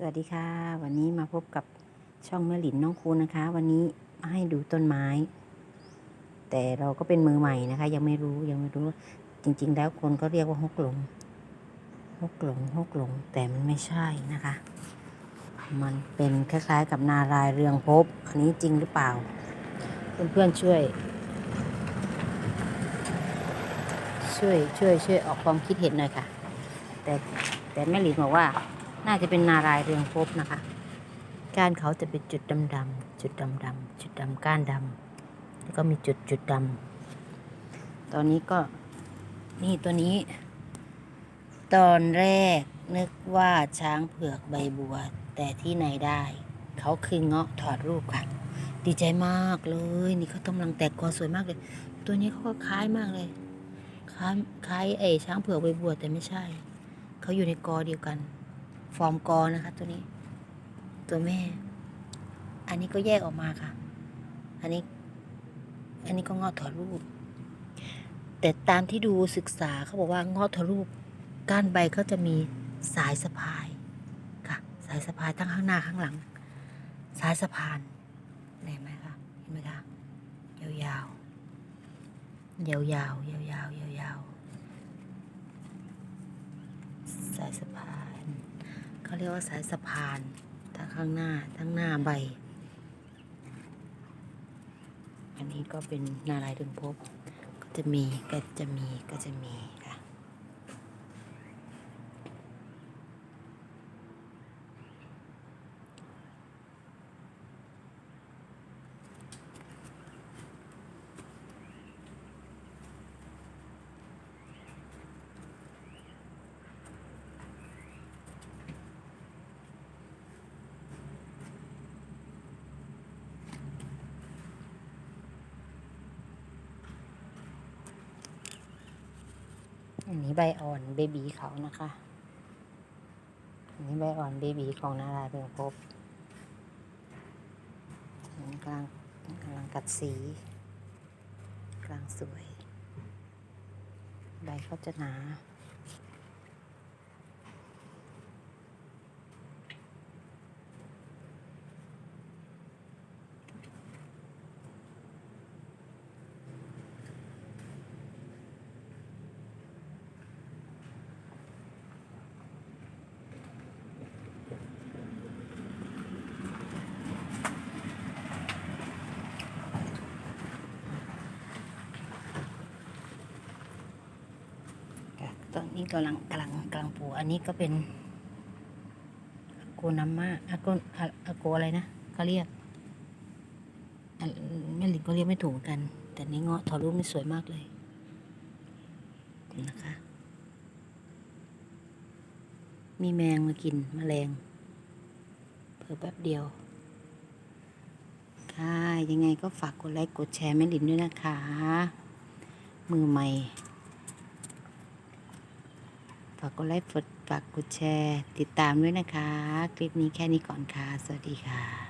สวัสดีค่ะ วันนี้มาพบกับช่องแม่หลินน้องคูนะคะ วันนี้มาให้ดูต้นไม้ แต่เราก็เป็นมือใหม่นะคะ ยังไม่รู้ยังไม่รู้จริง ๆ แล้วคนก็เรียกว่าฮกหลงฮกหลงฮกหลง แต่มันไม่ใช่นะคะ มันเป็นคล้ายๆกับนารายเรืองภพอันนี้จริงหรือเปล่า เพื่อนๆช่วย ช่วยช่วยช่วยออกความคิดเห็นหน่อยค่ะ แต่แต่แม่หลินบอกว่า น่าจะเป็นนารายณ์เรืองภพนะคะก้านเขาจะเป็นจุดดำๆจุดดำๆจุดดำก้านดำแล้วก็มีจุดจุดดำตอนนี้ก็นี่ตัวนี้ ตอนแรกนึกว่าช้างเผือกใบบัว แต่ที่ไหนได้ เขาคือเงาะถอดรูปค่ะ ดีใจมากเลย นี่เขากำลังแตกกอสวยมากเลย ตัวนี้เขาก็คล้ายมากเลยคล้ายคล้ายไอ้ช้างเผือกใบบัวแต่ไม่ใช่ เขาอยู่ในกอเดียวกัน ฟอร์มกอนะคะ ตัวนี้ ตัวแม่ อันนี้ก็แยกออกมาค่ะ อันนี้ อันนี้ก็งอถอดรูป แต่ตามที่ดูศึกษาเขาบอกว่างอถอดรูปก้านใบเขาจะมีสายสะพายค่ะ สายสะพายทั้งข้างหน้าข้างหลัง สายสะพานเห็นไหมคะเห็นไหมคะยาวยาวยาวยาวยาวยาวยาวยาวๆสายสะพาน เขาเรียกว่าสายสะพานทั้งข้างหน้าทั้งหน้าใบ อันนี้ก็เป็นนารายณ์ดึงพบก็จะมีก็จะมีก็จะมีค่ะ อันนี้ใบอ่อนเบบีเขานะคะ อันนี้ใบอ่อนเบบีของนาราเรืองพบกำลังกำลังกัดสีกลางสวย ใบเขาจะหนา ค่ะต อนนี้กำลังกำลังกำลังปลูกอันนี้ก็เป็นอาโกนาม่าอาโกอาอาโกอะไรนะเขาเรียกแม่หลิงก็เรียกไม่ถูกกัน แต่นี่เงาะถอรูปนี่สวยมากเลยนะคะ มีแมงมากินมแมลงเพิ่แป๊บเดียว ค่ะ ยังไงก็ฝากกดไลค์กดแชร์แม่หลินด้วยนะคะ มือใหม่ ฝากกดไลค์ฝากกดแชร์ ติดตามด้วยนะคะ คลิปนี้แค่นี้ก่อนค่ะ สวัสดีค่ะ